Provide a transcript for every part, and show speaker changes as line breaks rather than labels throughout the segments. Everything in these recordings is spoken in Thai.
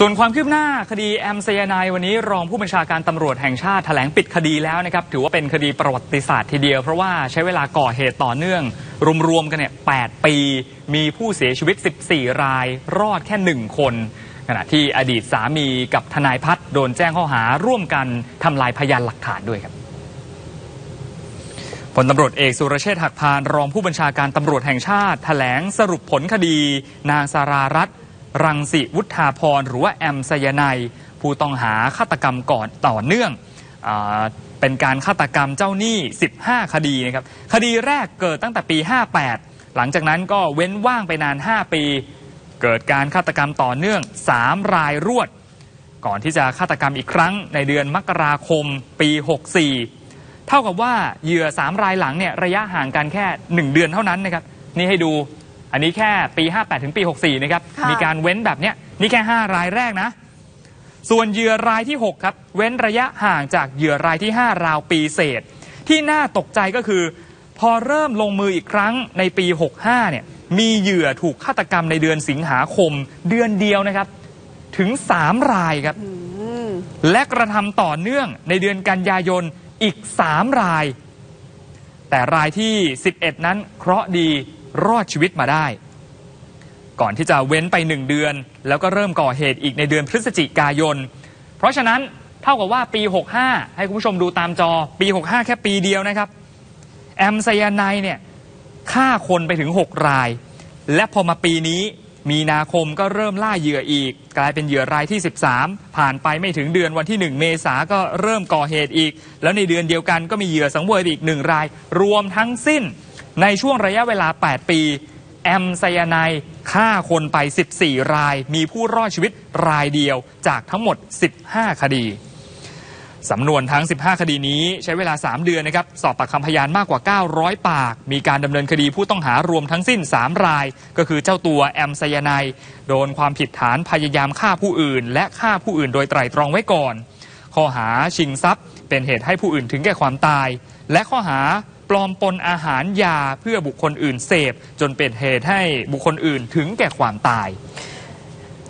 ส่วนความคืบหน้าคดีแอมไซยานายวันนี้รองผู้บัญชาการตำรวจแห่งชาติแถลงปิดคดีแล้วนะครับถือว่าเป็นคดีประวัติศาสตร์ทีเดียว เพราะว่าใช้เวลาก่อเหตุต่อเนื่อง รวมๆกันเนี่ย8ปี มีผู้เสียชีวิต 14 รายรอดแค่ 1 คน ขณะที่อดีตสามีกับทนายพัฒน์โดนแจ้งข้อหาร่วมกันทำลายพยานหลักฐานด้วยครับพลตำรวจเอกสุรเชษฐ์หักพานรองผู้บัญชาการตำรวจแห่งชาติแถลงสรุปผลคดี นางสารารัตน์ รังสิวุฒาพรหรือว่าแอมไซยาไนยผู้ต้องหาฆาตกรรมก่อนต่อเนื่องอเป็นการฆาตกรรมเจ้าหนี้ 15 คดีนะครับคดีแรกเกิดตั้งแต่ปี 58 หลังจากนั้นก็เว้นว่างไปนาน 5 ปี เกิดการฆาตกรรมต่อเนื่อง 3 รายรวด ก่อนที่จะฆาตกรรมอีกครั้งในเดือนมกราคมปี 64 เท่ากับว่าเหยื่อ 3 รายหลังเนี่ยระยะห่างกันแค่ 1 เดือนเท่านั้นนะครับนี่ให้ดู อันนี้แค่ปี 58 ถึงปี 64 นะครับ
ค่ะ
มีการเว้นแบบเนี้ยนี่แค่ 5 รายแรกนะ ส่วนเหยื่อรายที่ 6 ครับ เว้นระยะห่างจากเหยื่อรายที่ 5 ราวปีเศษ ที่น่าตกใจก็คือ พอเริ่มลงมืออีกครั้งในปี 65 เนี่ย มีเหยื่อถูกฆาตกรรมในเดือนสิงหาคม เดือนเดียวนะครับ ถึง 3 รายครับ
อืม
และกระทำต่อเนื่องในเดือนกันยายนอีก 3 ราย แต่รายที่ 11 นั้นเคราะห์ดี รอดชีวิตมาได้ ก่อนที่จะเว้นไป1เดือน แล้วก็เริ่มก่อเหตุอีกในเดือนพฤศจิกายน เพราะฉะนั้นเท่ากับว่าปี 65 ให้คุณผู้ชมดูตามจอปี 65 แค่ปีเดียวนะครับ แอมไซยาไนด์เนี่ยฆ่าคนไปถึง 6 ราย และพอมาปีนี้มีนาคมก็เริ่มล่าเหยื่ออีก กลายเป็นเหยื่อรายที่ 13 ผ่านไปไม่ถึงเดือนวันที่ 1 เมษาก็เริ่มก่อเหตุอีก แล้วในเดือนเดียวกันก็มีเหยื่อสังเวยอีกหนึ่งราย รวมทั้งสิ้น ในช่วงระยะเวลา 8 ปี แอมไซยาไนฆ่าคนไป 14 ราย มีผู้รอดชีวิตรายเดียวจากทั้งหมด 15 คดีสำนวนทั้ง 15 คดีนี้ใช้เวลา 3 เดือนนะครับ สอบปากคำพยานมากกว่า 900 ปาก มีการดำเนินคดีผู้ต้องหารวมทั้งสิ้น 3 ราย ก็คือเจ้าตัวแอมไซยาไนโดนความผิดฐานพยายามฆ่าผู้อื่น และฆ่าผู้อื่นโดยไตร่ตรองไว้ก่อน ข้อหาชิงทรัพย์ เป็นเหตุให้ผู้อื่นถึงแก่ความตาย และข้อหา ปลอมปนอาหารยาเพื่อบุคคลอื่นเสพ จนเป็นเหตุให้บุคคลอื่นถึงแก่ความตาย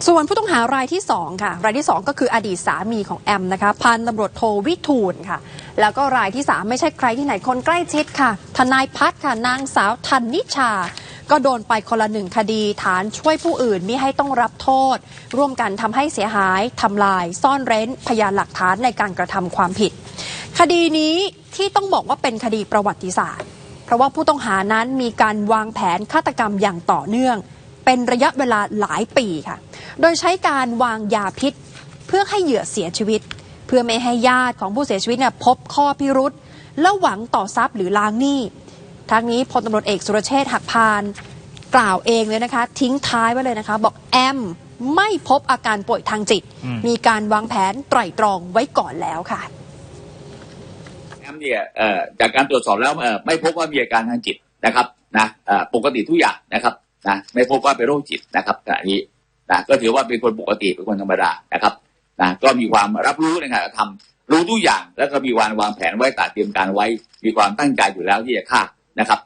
ส่วนผู้ต้องหารายที่2ค่ะ รายที่ 2 ก็คืออดีตสามีของแอมนะคะพันตำรวจโทวิทูลค่ะ แล้วก็รายที่ 3 ไม่ใช่ใครที่ไหนคนใกล้ชิดค่ะ ทนายพัฒค่ะ นางสาวทันนิชา ก็โดนไปคนละหนึ่งคดี ฐานช่วยผู้อื่นมิให้ต้องรับโทษ ร่วมกันทำให้เสียหายทำลาย ซ่อนเร้น พยานหลักฐานในการกระทำความผิด คดีนี้ที่ต้องบอกว่าเป็นคดีประวัติศาสตร์ เพราะว่าผู้ต้องหานั้นมีการวางแผนฆาตกรรมอย่างต่อเนื่อง เป็นระยะเวลาหลายปีค่ะ โดยใช้การวางยาพิษ เพื่อให้เหยื่อเสียชีวิต เพื่อไม่ให้ญาติของผู้เสียชีวิตเนี่ยพบข้อพิรุษและหวังต่อทรัพย์หรือล้างหนี้ทั้งนี้พลตำรวจเอกสุรเชษฐ์หักพานกล่าวเองเลยนะคะ ทิ้งท้ายไว้เลยนะคะ บอกแอมไม่พบอาการป่วยทางจิต
อืม
มีการวางแผนไตร่ตรองไว้ก่อนแล้วค่ะ
แอม เนี่ยจากการตรวจสอบแล้วไม่พบว่ามีอาการทางจิตนะครับนะปกติทุกอย่างนะครับนะไม่พบว่าเป็นโรคจิตนะครับขณะนี้นะก็ถือว่าเป็นคนปกติเป็นคนธรรมดานะครับนะก็มีความรับรู้ในการทำรู้ทุกอย่างแล้วก็มีวางวางแผนไว้ตัดเตรียมการไว้ มีความตั้งใจอยู่แล้วที่จะฆ่านะครับ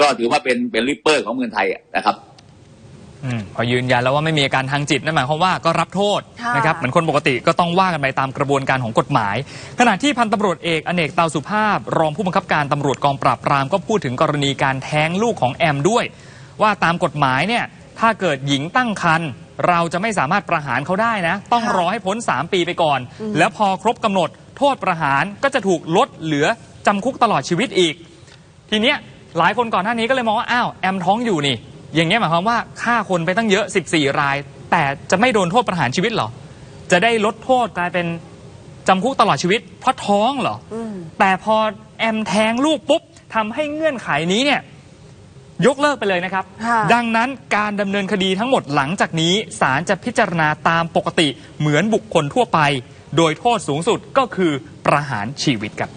ก็ถือว่าเป็นเป็นริปเปอร์ของเมืองไทยนะครับ
อมพอยืนยันแล้วว่าไม่มีอาการทางจิตนั่นหมายความว่าก็รับโทษ
ค่ะ
นะครับเหมือนคนปกติก็ต้องว่ากันไปตามกระบวนการของกฎหมาย ขณะที่พันตำรวจเอกอเนกเตาสุภาพ รองผู้บังคับการตำรวจกองปราบปรามก็พูดถึงกรณีการแท้งลูกของแอมด้วย ว่าตามกฎหมายเนี่ยถ้าเกิดหญิงตั้งครรภ์เราจะไม่สามารถประหารเขาได้นะ ต้อง
ค่ะ
รอให้พ้น 3 ปีไปก่อน
อืม
แล้วพอครบกำหนดโทษประหารก็จะถูกลดเหลือจำคุกตลอดชีวิตอีก ทีเนี้ยหลายคนก่อนหน้านี้ก็เลยมองว่า อ้าว แอมท้องอยู่นี่ อย่างเงี้ยหมายความว่าฆ่าคนไปตั้งเยอะ 14 ราย แต่จะไม่โดนโทษประหารชีวิตเหรอ จะได้ลดโทษกลายเป็นจำคุกตลอดชีวิต เพราะท้องเหรอ
อืม
แต่พอแอมแท้งลูกปุ๊บทำให้เงื่อนไขนี้เนี่ยยกเลิกไปเลยนะครับ
ค่ะ
ดังนั้นการดำเนินคดีทั้งหมดหลังจากนี้ศาลจะพิจารณาตามปกติเหมือนบุคคลทั่วไป โดยโทษสูงสุดก็คือประหารชีวิตครับ